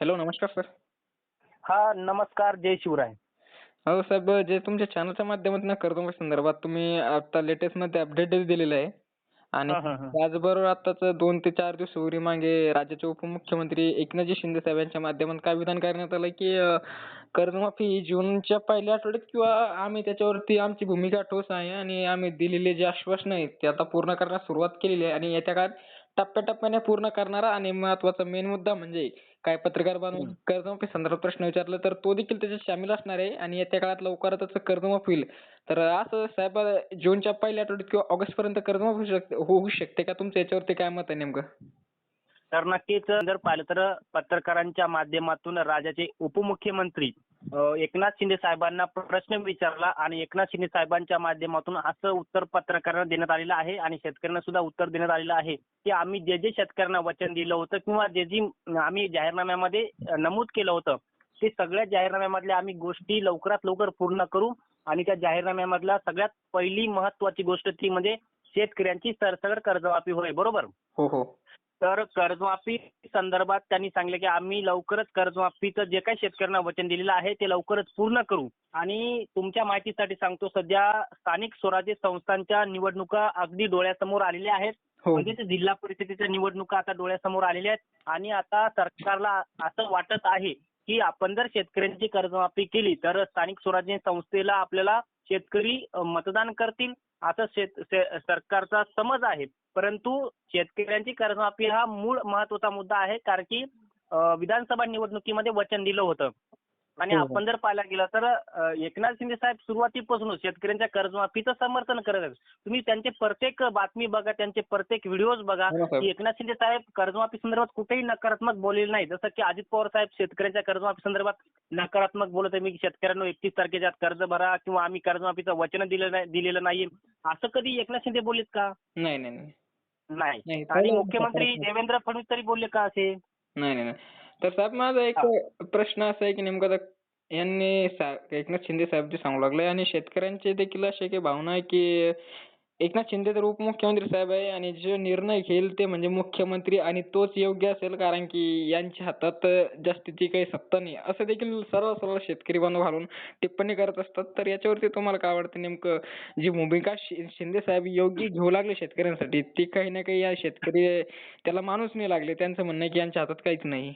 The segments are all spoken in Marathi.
हॅलो नमस्कार सर हा नमस्कार जय शिवराय. हो साहेब जे तुमच्या चॅनलच्या माध्यमातून कर्जमाफी संदर्भात तुम्ही आता लेटेस्टमध्ये अपडेट दिलेलं आहे. आणि. त्याचबरोबर आताच दोन ते चार दिवसापूर्वी मागे राज्याचे उपमुख्यमंत्री एकनाथजी शिंदे साहेबांच्या माध्यमातून काय विधान करण्यात आलं की कर्जमाफी जूनच्या पहिल्या आठवड्यात किंवा आम्ही त्याच्यावरती आमची भूमिका ठोस आहे आणि आम्ही दिलेले जे आश्वासनं आहेत ते आता पूर्ण करण्यास सुरुवात केलेली आहे. आणि येत्या काळात टप्प्याटप्प्याने पूर्ण करणारा आणि महत्त्वाचा मेन मुद्दा म्हणजे काय पत्रकार बांधून कर्जमाफी संदर्भात प्रश्न विचारला तर तो देखील त्याच्यात सामील असणार आहे आणि येत्या काळात लवकरच कर्जमाफी होईल. तर असं साहेब जूनच्या पहिल्या आठवड्यात किंवा ऑगस्ट पर्यंत कर्जमाफी होऊ शकते होऊ शकते का? तुमचं याच्यावरती काय मत आहे नेमकं? तर नक्कीच जर पाहिलं तर पत्रकारांच्या माध्यमातून राज्याचे उपमुख्यमंत्री एकनाथ शिंदे साहेबांना प्रश्न विचारला आणि एकनाथ शिंदे साहेबांच्या माध्यमातून असं उत्तर पत्रकारांना देण्यात आलेलं आहे आणि शेतकऱ्यांना सुद्धा उत्तर देण्यात आलेलं आहे की आम्ही जे जे शेतकऱ्यांना वचन दिलं होतं किंवा जे जी आम्ही जाहीरनाम्यामध्ये नमूद केलं होतं ते सगळ्या जाहीरनाम्यामधल्या आम्ही गोष्टी लवकरात लवकर पूर्ण करू आणि त्या जाहीरनाम्यामधला सगळ्यात पहिली महत्वाची गोष्ट ती म्हणजे शेतकऱ्यांची सरसगड कर्जमाफी होय बरोबर? हो हो. तर कर्जमाफी संदर्भात त्यांनी सांगितलं की आम्ही लवकरच कर्जमाफीचं जे काही शेतकऱ्यांना वचन दिलेलं आहे ते लवकरच पूर्ण करू. आणि तुमच्या माहितीसाठी सांगतो सध्या स्थानिक स्वराज्य संस्थांच्या निवडणुका अगदी डोळ्यासमोर आलेल्या आहेत. म्हणजे ते जिल्हा परिषदेच्या निवडणुका आता डोळ्यासमोर आलेल्या आहेत. आणि आता सरकारला असं वाटत आहे की आपण जर शेतकऱ्यांची कर्जमाफी केली तर स्थानिक स्वराज्य संस्थेला आपल्याला शेतकरी मतदान करतील असं शेत सरकारचा समज आहे. परंतु शेतकऱ्यांची कर्जमाफी हा मूळ महत्त्वाचा मुद्दा आहे कारण की विधानसभा निवडणुकीमध्ये वचन दिलं होतं. आणि हो, हो. आपण जर पाहायला गेलं तर एकनाथ शिंदे साहेब सुरुवातीपासूनच शेतकऱ्यांच्या कर्जमाफीचं समर्थन करत आहेत. तुम्ही त्यांचे प्रत्येक बातमी बघा त्यांचे प्रत्येक व्हिडिओज बघा हो. की एकनाथ शिंदे साहेब कर्जमाफी संदर्भात कुठेही नकारात्मक बोललेले नाही. जसं की अजित पवार साहेब शेतकऱ्यांच्या कर्जमाफी संदर्भात नकारात्मक बोलत आहे मी की शेतकऱ्यांना एकतीस तारखेच्या आत कर्ज भरा किंवा आम्ही कर्जमाफीचं वचन दिलेलं नाही असं कधी एकनाथ शिंदे बोललेत का? नाही नाही नाही. आणि मुख्यमंत्री. देवेंद्र फडणवीस तरी बोलले का असे? नाही नाही. तर साहेब माझा एक प्रश्न असा आहे की नेमकं आता यांनी एकनाथ शिंदे साहेब जे सांगू लागले आणि शेतकऱ्यांचे देखील अशी काही भावना आहे की एकनाथ शिंदे तर उपमुख्यमंत्री साहेब आहे आणि जो निर्णय घेईल ते म्हणजे मुख्यमंत्री आणि तोच योग्य असेल कारण की यांच्या हातात जास्तीची काही सत्ता नाही. असं देखील सरळ सरळ शेतकरी बांधव घालून टिप्पणी करत असतात. तर याच्यावरती तुम्हाला काय वाटतं नेमकं? जी भूमिका शिंदे साहेब योग्य घेऊ लागले शेतकऱ्यांसाठी ती काही ना काही या शेतकरी त्याला माणूस नाही लागले. त्यांचं म्हणणं आहे की यांच्या हातात काहीच नाही.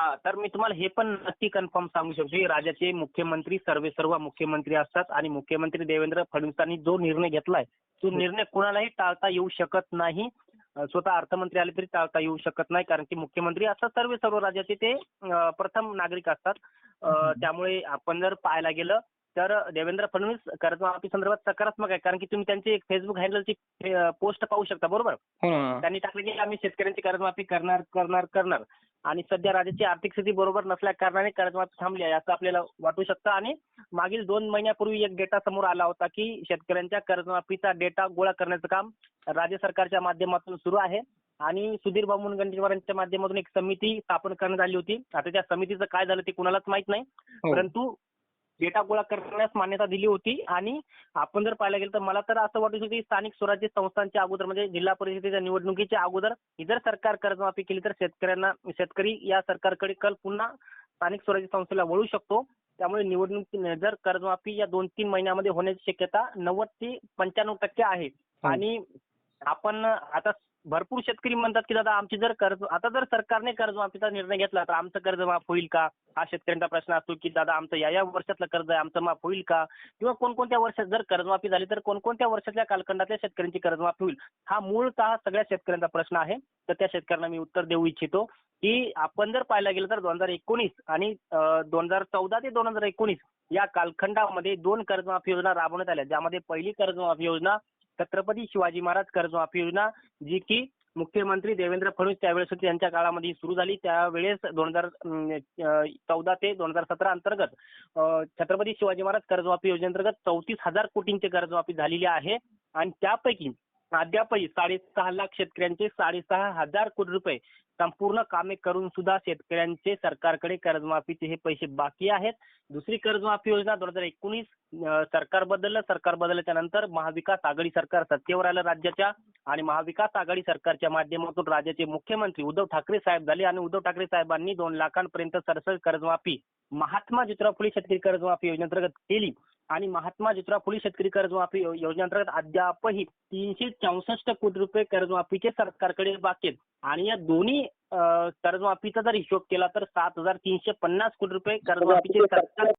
हा तर मी तुम्हाला हे पण नक्की कन्फर्म सांगू शकतो. की राज्याचे मुख्यमंत्री सर्वे सर्व मुख्यमंत्री असतात आणि मुख्यमंत्री देवेंद्र फडणवीसांनी जो निर्णय घेतलाय तो निर्णय कोणालाही टाळता येऊ शकत नाही. स्वतः अर्थमंत्री आले तरी टाळता येऊ शकत नाही कारण की मुख्यमंत्री असं सर्व सर्व राज्याचे ते प्रथम नागरिक असतात. त्यामुळे आपण जर पाहायला गेलं तर देवेंद्र फडणवीस कर्जमाफी संदर्भात सकारात्मक आहे कारण की तुम्ही त्यांची एक फेसबुक हँडलची पोस्ट पाहू शकता बरोबर? हो. त्यांनी टाकलं की आम्ही शेतकऱ्यांची कर्जमाफी करणार करणार करणार. आणि सध्या राज्याची आर्थिक स्थिती बरोबर नसल्या कारणाने कर्जमाफी थांबली आहे असं आपल्याला वाटू शकतं. आणि मागील दोन महिन्यापूर्वी एक डेटा समोर आला होता की शेतकऱ्यांच्या कर्जमाफीचा डेटा गोळा करण्याचं काम राज्य सरकारच्या माध्यमातून सुरू आहे. आणि सुधीर भाऊ मुनगंटीवार यांच्या माध्यमातून एक समिती स्थापन करण्यात आली होती. आता त्या समितीचं काय झालं ते कुणालाच माहीत नाही. हो. परंतु डेटा गोळा करण्यास मान्यता दिली होती. आणि आपण जर पाहायला गेलं तर मला तर असं वाटत होतं की स्थानिक स्वराज्य संस्थांच्या अगोदर म्हणजे जिल्हा परिषदेच्या निवडणुकीच्या अगोदर जर सरकार कर्जमाफी केली तर शेतकऱ्यांना शेतकरी या सरकारकडे कल पुन्हा स्थानिक स्वराज्य संस्थेला वळू शकतो. त्यामुळे निवडणूक जर कर्जमाफी या दोन तीन महिन्यामध्ये होण्याची शक्यता नव्वद ते पंच्याण्णव टक्के आहे. आणि आपण आता भरपूर शेतकरी म्हणतात की दादा आमची जर कर्ज आता जर सरकारने कर्जमाफीचा निर्णय घेतला तर आमचं कर्ज माफ होईल का? हा शेतकऱ्यांचा प्रश्न असतो की दादा आमचं या या वर्षातलं कर्ज आहे आमचं माफ होईल का? किंवा कोणकोणत्या वर्षात जर कर्जमाफी झाली तर कोणकोणत्या वर्षातल्या कालखंडातल्या शेतकऱ्यांची कर्जमाफी होईल? हा मूळतः सगळ्या शेतकऱ्यांचा प्रश्न आहे. तर त्या शेतकऱ्यांना मी उत्तर देऊ इच्छितो की आपण जर पाहायला गेलं तर दोन हजार एकोणीस आणि दोन हजार चौदा ते दोन हजार एकोणीस या कालखंडामध्ये दोन कर्जमाफी योजना राबवण्यात आल्या. ज्यामध्ये पहिली कर्जमाफी योजना छत्रपती शिवाजी महाराज कर्जमाफी योजना जी की मुख्यमंत्री देवेंद्र फडणवीस त्यावेळेस होती त्यांच्या काळामध्ये सुरू झाली. त्यावेळेस दोन हजार चौदा ते दोन हजार सतरा अंतर्गत छत्रपती शिवाजी महाराज कर्जमाफी योजनेअंतर्गत चौतीस हजार कोटींची कर्जमाफी झालेली आहे. आणि त्यापैकी अद्यापही साडेसहा लाख शेतकऱ्यांचे साडेसहा हजार कोटी रुपये संपूर्ण कामे करून सुद्धा शेतकऱ्यांचे सरकारकडे कर्जमाफीचे हे पैसे बाकी आहेत. दुसरी कर्जमाफी योजना दोन हजार एकोणीस सरकार बदललं. सरकार बदलल्याच्या नंतर महाविकास आघाडी सरकार सत्तेवर आलं राज्याच्या आणि महाविकास आघाडी सरकारच्या माध्यमातून राज्याचे मुख्यमंत्री उद्धव ठाकरे साहेब झाले आणि उद्धव ठाकरे साहेबांनी दोन लाखांपर्यंत सरसर कर्जमाफी महात्मा ज्योतिराव फुले शेतकरी कर्जमाफी योजनेअंतर्गत केली. आणि महात्मा ज्योतिराव फुले शेतकरी कर्जमाफी यो- योजनेअंतर्गत अद्यापही तीनशे चौसष्ट कोटी रुपये कर्जमाफीचे सरकारकडे बाकी आहेत. आणि या दोन्ही अं, कर्जमाफीचा जर हिशोब केला तर सात हजार तीनशे पन्नास कोटी रुपये कर्जमाफीचे सरकार